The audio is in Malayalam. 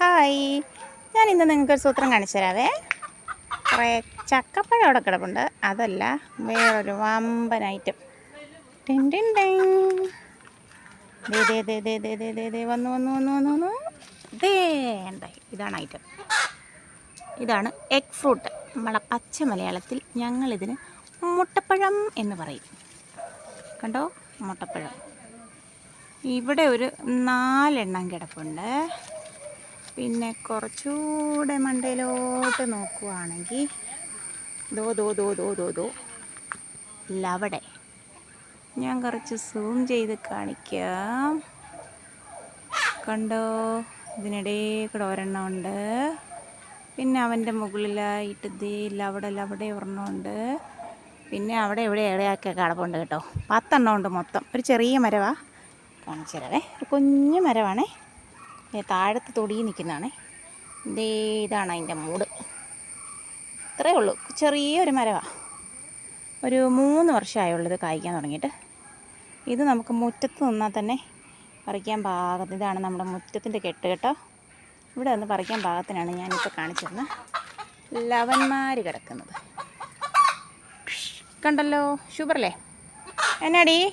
ഹായ്. ഞാൻ ഇന്ന് നിങ്ങൾക്ക് ഒരു സൂത്രം കാണിച്ചു തരാവേ കുറേ ചക്കപ്പഴം അവിടെ കിടപ്പുണ്ട്. അതല്ല വേറൊരു വമ്പൻ ഐറ്റം ടിൻ ടിൻ ടിൻ. ദേ ദേ ദേ ദേ ദേ ദേ വന്നു വന്നു വന്നു വന്നു വന്നു. ഇതാണ് ഐറ്റം ഇതാണ് എഗ് ഫ്രൂട്ട് നമ്മളെ പച്ച മലയാളത്തിൽ ഞങ്ങളിതിന് മുട്ടപ്പഴം എന്ന് പറയും. കണ്ടോ? മുട്ടപ്പഴം. ഇവിടെ ഒരു നാലെണ്ണം കിടപ്പുണ്ട്. പിന്നെ കുറച്ചുകൂടെ മണ്ടയിലോട്ട് നോക്കുവാണെങ്കിൽ ദോ ദോ ദോ ദോ ദോ ദോ. ലവടെ ഞാൻ കുറച്ച് സൂം ചെയ്ത് കാണിക്കാം. കണ്ടോ? ഇതിനിടയിൽ കൂടെ ഒരെണ്ണം ഉണ്ട്. പിന്നെ അവന്റെ മുകളിലായിട്ട് ദേ ലവടെ ലവടെ ഒരെണ്ണമുണ്ട് പിന്നെ അവിടെ ഇവിടെ ഇടയാക്കിയ കടപ്പുണ്ട് കേട്ടോ. പത്തെണ്ണം ഉണ്ട് മൊത്തം. ഒരു ചെറിയ മരവാ. കാണിച്ചു തരവേ ഒരു കുഞ്ഞു മരമാണേ താഴത്ത് തൊടിയിൽ നിൽക്കുന്നതാണേ. ഇതേ ഇതാണ് അതിന്റെ മൂട്. ഇത്രയേ ഉള്ളൂ. ചെറിയൊരു മരമാണ് ഒരു മൂന്ന് വർഷമായുള്ളത് കായ്ക്കാൻ തുടങ്ങിയിട്ട്. ഇത് നമുക്ക് മുറ്റത്ത് നിന്നാൽ തന്നെ പറിക്കാൻ പാകത്തിന് ഇതാണ് നമ്മുടെ മുറ്റത്തിന്റെ കെട്ട് കേട്ടോ. ഇവിടെ നിന്ന് പറിക്കാൻ പാകത്തിനാണ് ഞാനിപ്പോൾ കാണിച്ചിരുന്ന. ലവന്മാർ കിടക്കുന്നത്. കണ്ടല്ലോ? ഷുഗറല്ലേ എന്നാടി?